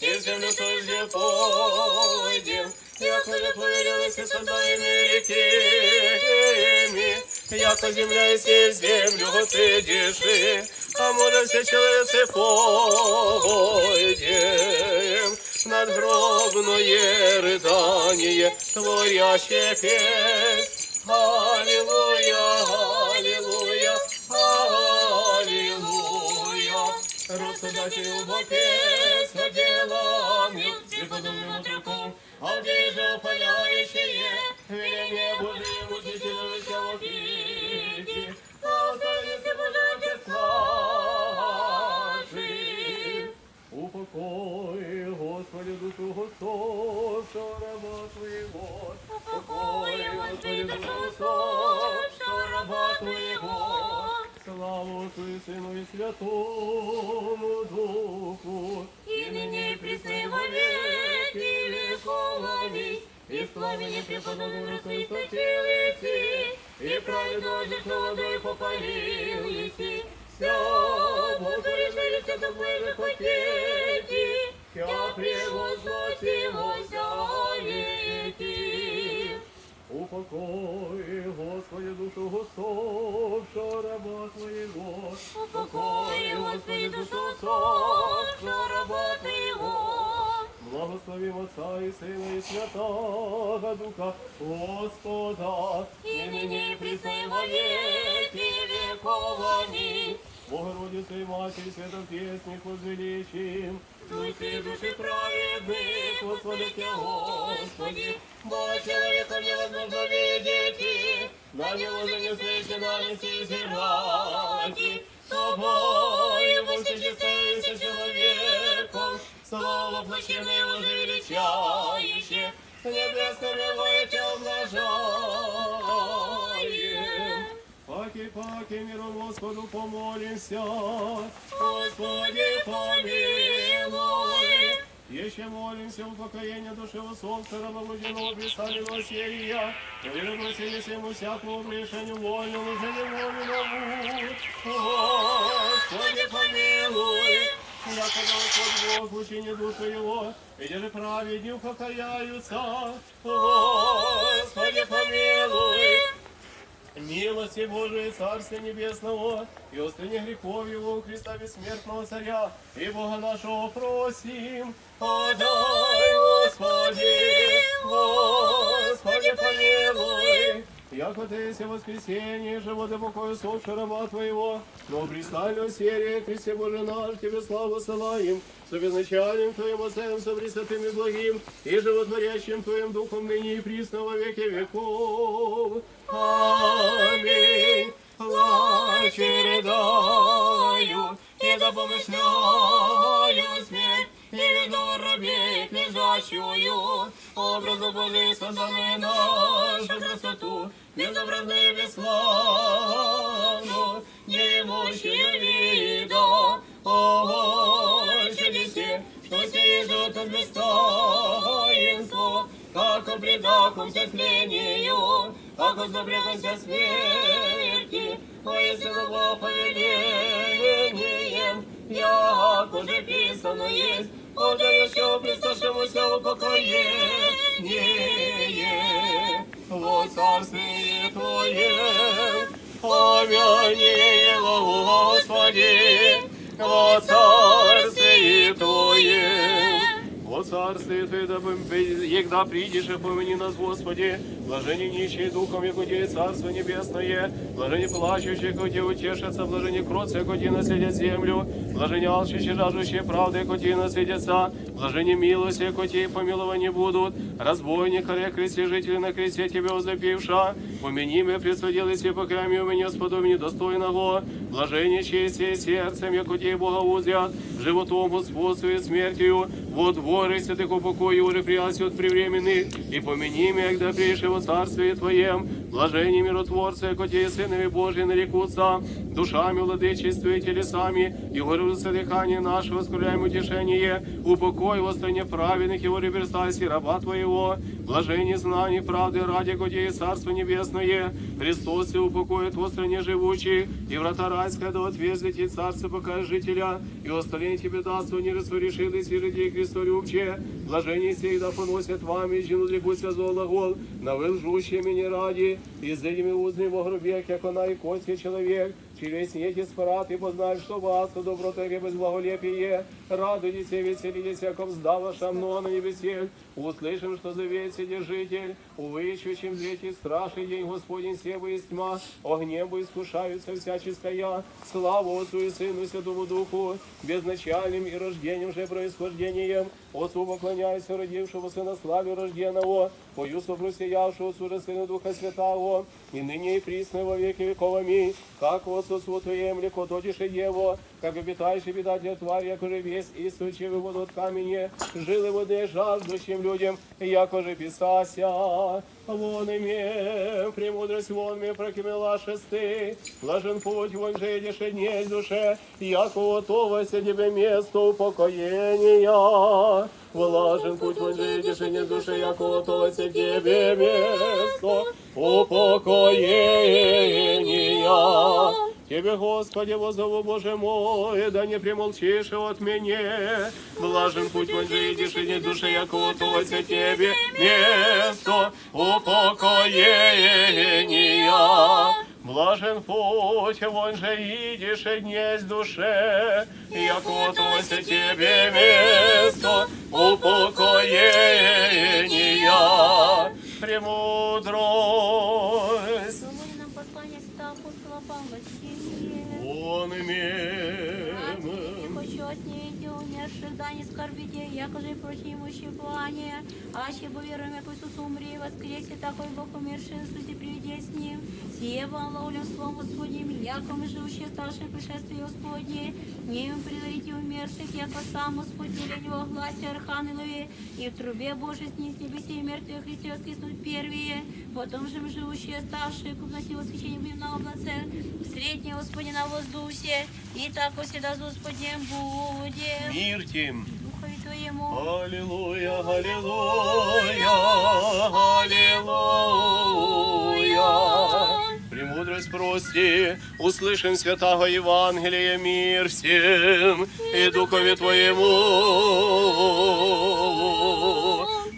и землю той же пойдем, яко же повелелись и создали реки, яко земля и сей землю ты держи, а море все человецы пойдем, надгробное рыдание, творящее песнь, Аллилуйя, Розсудачи убоке с делами, преподобным утруком, а где же опаляющее, веление Божие учителю веселопики, а останется Божий Отец нашим. Упокой, Господи, душу Господь, раба Твоего. Упокой, Господи, душу Господь, раба Твоего. Отцу и Сыну и Святому Духу, и ныне и присно и во веки веков. Аминь. И в пламени преподобного Христа телеси, и праведно жертва водой попалились, вся благословенность до Божьих потеки, я превозносимося веки. Упокой, Господи, душу усопшего раба Твоего. Упокой, Господи, душу усопшего раба Твоего. Благословим Отца и Сына и Святого Духа, Господа, и ныне и присно и во веки веков. Аминь. Богородице и Матери Святом Песни возвеличим, Души, души праведных, восхвалите Господи, Бо человека невозможно видеть, на него же не слышно, не сизирать. Тобой восхищайся Паки, паки, миром Господу помолимся. Господи, помилуй. Еще молимся в покаянии души усопшего рабоводяного представленного серия, Вернуся всему всякому грешению вольному, уже невольному. Господи, помилуй. Яко Господь Бог в учении души его, и же праведник покаяются. Господи, помилуй. Милости Божией Царствия Небесного и острыни грехов Его Христа Бессмертного Царя и Бога нашего просим. Подай, Господи, Господи Яко ты есть воскресенье, живот и покой усопшего раба Твоего, но пристально серия Христе Боже наш, Тебе славу ссылаем, с обезначальным Твоим Отцем, со Пресвятым и благим, и животворящим Твоим Духом ныне и присно во веки веков. Аминь. Плаче рыдаю, и да помышляю смерть, и виду робей лежащую, образу Божий созданную нашу красоту, безобразную и бесславну, неимущую вида, о, чудесе, что сей живет от бестаинства, как о предаком сотлению, как о забрекося смерти, воистину повелением, як уже писано есть, отдающего присташемуся упокоение, во царстве Твоє, его, Господи, во царстве О царстве Ты, да егда придешь и помяни нас, Господи, блажение нищие духом, яко Тебе Царство Небесное, блажение плачущие, яко Тебе утешатся, блажение кроцы, яко Тебе наследят землю, блажение алчущие, жаждущие правды, яко Тебе наследятся, блажение милости, яко Тебе помилования будут, разбойник, харе, кресте, жители на кресте Тебе возлепивша, помяни меня, присудил, если покаями у меня сподобни достойного, блажение чести сердцем, яко Тебе Бога узрят, животом, господству и смертью, вот воры святых упокою, уреприяси от привременных, и помяни меня, когда пришли во царстве Твоем, Блажені миротворці, коті синові Божі нарекутся, душами владычествуя телесами, и горюся дыхание наше, воскуряем утешение, упокой во стране праведных, его реверстаси раба Твоего, блажение знаний правды ради коти Царство Небесное, Христос и упокоит во стране живущих, и врата райская да отверзит и Царство пока жителя, и остальные тебе даст, не рассорешились и людей Христолюбче, блажение сей да поносят вам, и жину лягуся зло глагол, на вы лжущие меня ради, и за ними узни во гробе, как она и кости человек, через эти спорад, познай, что вас, доброта и безблаголепие, радуйтесь и веселитесь, яко вздава шамно на небесе, услышим, что зовет Вседержитель, увычущим третий страшный день Господень Сева есть тьма, огнем бы искушаются всяческая, славу Отцу и Сыну и Святому Духу, безначальным и рождением же происхождением, Отцу поклоняйся, родившего Сына славе рожденного, пою сопросиявшего Отцу же Сына Духа Святого, и ныне и присно во веки веков аминь, как Отцу Твоем леко тодише Его, как обитаешь и питатель тварь, як уже весь и стучивый воду от камени, жили воды жаждущим людям, яко же писася. Вон име, премудрость вон мне прокимела шесты, блажен путь вон же едешь и дней душе, яко готовося тебе место упокоения. Влажен путь вон же едешь и не душе, яко готовося тебе место упокоения. Тебе, Господи, возову, Боже мой, да не примолчишь от меня. Блажен путь мой, же и не душе, яко готовося тебе место упокоения. Блажен путь, вон же идешь и днесь душе, яко готовося тебе место упокоения. Премудрость. Сергія. Он имеем. Не скорбите, якоже прочие имущие плане, аще бы веруем, як Иисус умри воскресе, такой Бог умерший, Иисусе приведи с ним. Сие вам ловлем словом Господним, яко мы живущие старшие пришествие Господне, не им предварите умерших, яко сам Господь для него в гласе Архангелове, и в трубе Божией снизь небеси и мертвые Христе воскреснут первые, потом же живущие старшие, купноси восхищение будем на облаце, среднее Господи на воздухе, и так всегда с Господем будем. Мир. Духові Твоєму. Аллилуйя, аллилуйя, аллилуйя. Премудрость прости, услышим святого Евангелия мир всем и Духове Твоему.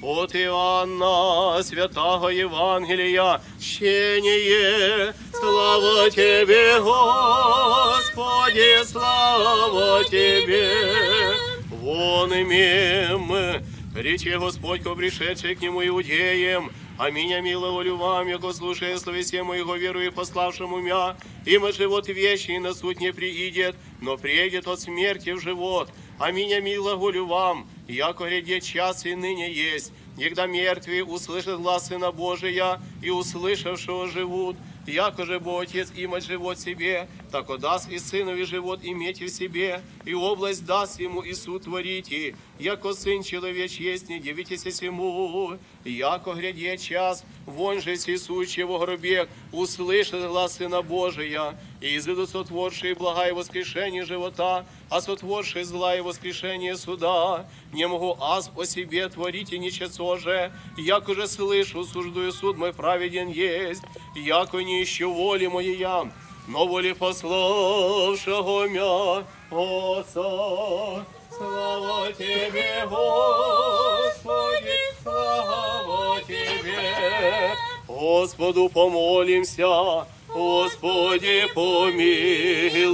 От Иоанна, святого Евангелия, чтение, слава Тебе, Господи, слава Тебе Вон имем, рече Господь, ко пришедший к нему иудеям, а меня миловолю вам, яко слушая словесе моего веру и пославшему мя, има живот вечный на суд не приидет, но приедет от смерти в живот. А меня миловолю вам, яко гряде час и ныне есть, Когда мертвые услышат глаз Сына Божия и услышавшего живут, яко же Бог имать живот себе, так отдаст и Сынові живот иметь в себе, и область даст ему и суд творите, яко Сын Человеч есть, не дивитесь сему, яко гряде час, вон же сисущий во гробе, услышит глаз Сына Божия, и изведу сотворшие блага и воскрешение живота, а сотворшие зла и воскрешение суда, не могу аз о себе творить и ничего же, яко же слышу, суждую суд мой праведен есть, яко не ищу воли моей, но воли пославшего мя Отца. Слава Тебе, Господи, слава Тебе. Господу помолимся, Господи помилуй.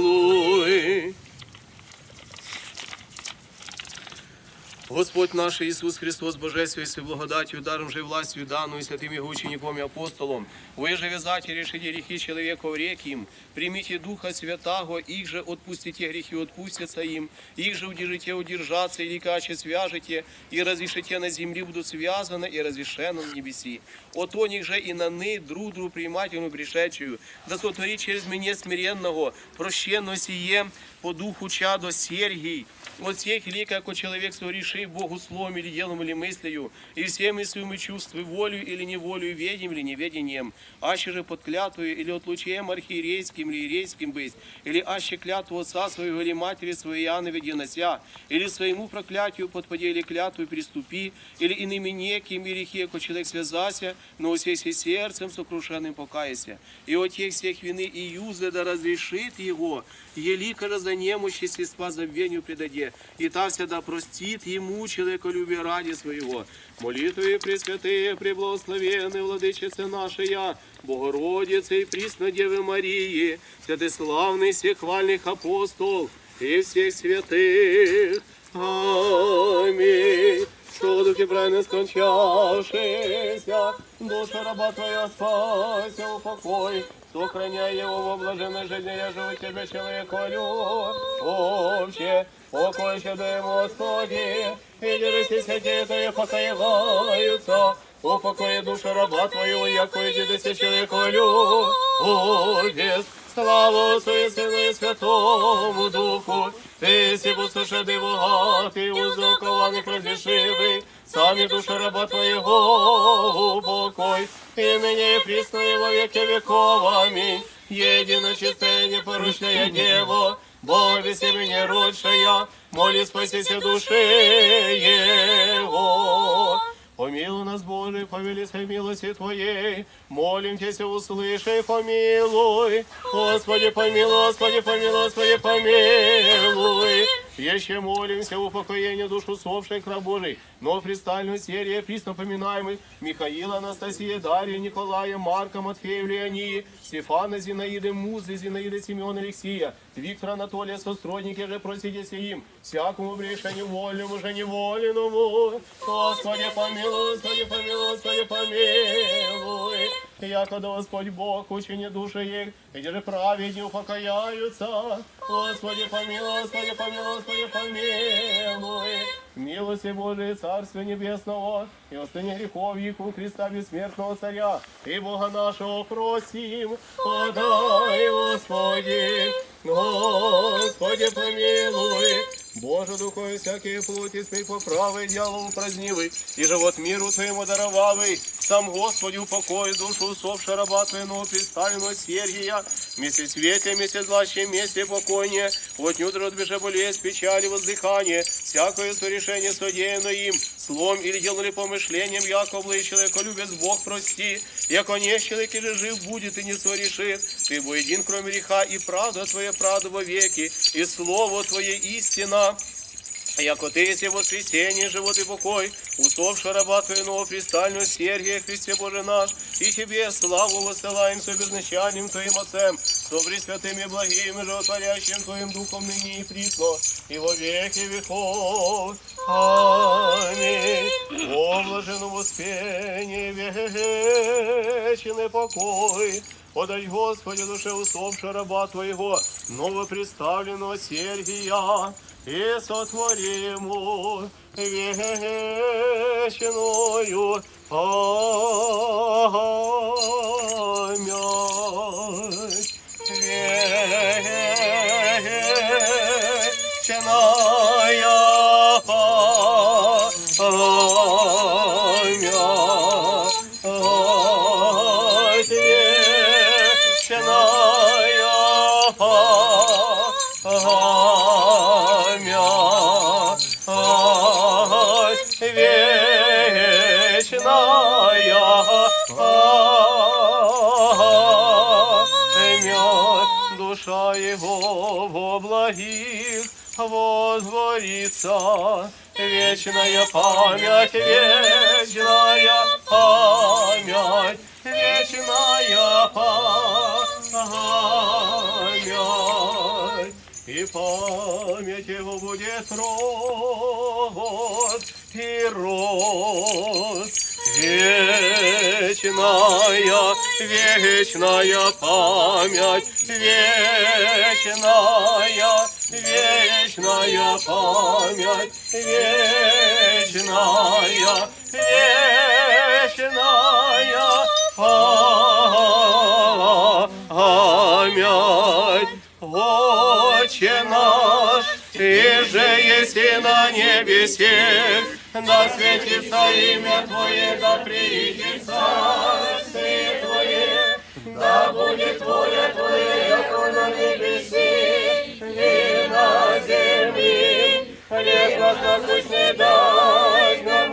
Господь наш Иисус Христос, Божествуй и благодатью, даром же и властью данную святым Его учеником и апостолом, вы же вязать и решите грехи человека в реки им, примите Духа Святаго, их же отпустите грехи, отпустятся им, их же удержите, удержаться, и ликаче свяжете, и разрешите на земле будут связаны, и разрешено в небеси. От о них же и на ны друг другу принимательную пришедшую, да сотвори через меня смиренного, прощенно сие, по духу чадо Сергий, от всех лика, ако человек согрешил, согреши Богу словом или делом или мыслью, и всеми своими чувствами, волю или неволю, ведением или неведением, аще же под клятвою или отлучаем архиерейским или иерейским быть, или аще клятву отца своего или матери своей Иоанна веди нося, или своему проклятию подпади или клятву приступи, или иными неким грехи, яко человек связася, но усейся сердцем сокрушенным покаяся. И от тех всех вины и юзы да разрешит его, елико за немощи средства забвению предаде, и та всегда простит ему человеколюбие ради своего. Молитвы Пресвятые, Преблагословенные Владычице нашей, Богородице и Присно Девы Марии, Святославный всех хвальных апостол и всех святых. Аминь. Что духе правильно скончавшися, душа раба твоя спася, упокой, сохраняй его во блаженной жизни, я живу тебе, человек вообще, покой ще дай Господи, и святі, то я покоеваются, упокой душа раба твоего, яко иди десять человек любец, Слава Отцу и Сыну и Святому Духу, Ты си послушай богатый, узокованных разрешивый, сами душа раба Твоего упокой, и ныне и присно и во веки веков, аминь. Едино чистая, непорочная Дева, Бог без имени родшая, моли спасися души Его. Помилуй нас, Боже, по великой милости Твоей, молим Тебя, услышай, помилуй. Господи, помилуй, Господи, помилуй, Господи, помилуй. Еще молимся о упокоении душ усопших раб Божий, но пристальную серия присно поминаемых Михаила, Анастасия, Дарья, Николая, Марка, Матфея, Леонии, Стефана, Зинаиды, Музы, Зинаиды, Семена, Алексея, Виктора, Анатолия, состродники же просидите им, всякому брешению вольному, же неволенному. Господи, помилуй, Господи, помилуй, Господи, помилуй. Якода Господь Бог, учени души их, эти же праведни упокояются. Господи, помилуй, Господи, помилуй, Господи, помилуй. Милости Божией Царства Небесного и остыни грехов их у Христа бессмертного Царя и Бога нашего просим, подай, Господи, Господи, помилуй. Боже, духові всякие плоти, смей поправи, дьявол празднивый, и живот миру Твоему даровавый. Сам Господи, упокой душу усопша раба Твоего, представленного Сергия, вместе свете, вместе злаще, вместе покойне, от нютро отбеже болезнь, печали, воздыхание, всякое сорешение содеяно им, слом или делали помышлением, яко облы человека любит Бог прости, яко не человек или жив будет и не сорешит, ты бо един, кроме греха, и правда Твоя правда во веки, и слово Твое истина. Яко ты есть воскресенье, живот и покой, усопши раба Твоего пристальную Сергия, Христе Боже наш, и Тебе славу высылаем с безначальным Твоим Отцем, со святым и благим и животворящим Твоим Духом ныне и присно, и во веки веков. Аминь. О блаженном успении вечный покой, Подай, Господи, душе усопшего раба Твоего, новоприставленного Сергия, и сотвориму вечною память. Благих возводится. Вечная память, вечная память, вечная память. И память его будет род и род. Вечная, вечная память, вечная, вечная память, вечная, вечная память. Отче наш, и же еси на на небесе, да светится имя Твое, да приидет царствие Твое, да будет воля Твоя, яко на небеси и на земле. Хлеб насущный дай нам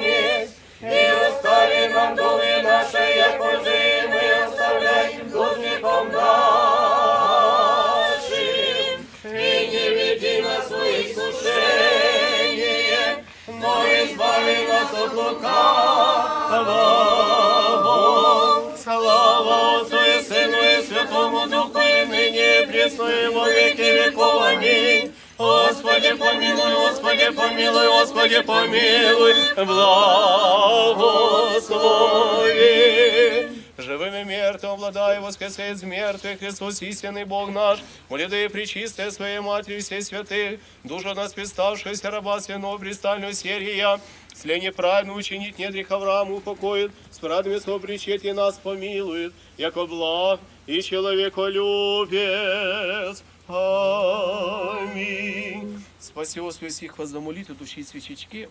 помилуй, Господи, помилуй, Господи, помилуй, благослови. Живым и мертвым обладая воскресе из мертвых, Христос истинный Бог наш, моли да и причистая Своей Матери все святых, душу нас приставшегося раба свиного пристального серия, Сление правильно учинить нет греха Аврааму упокоит, с правдами своего причетия нас помилует, яко благ и человеколюбец. Аминь. Спаси Господи всіх вас за молитву, душі свічечки,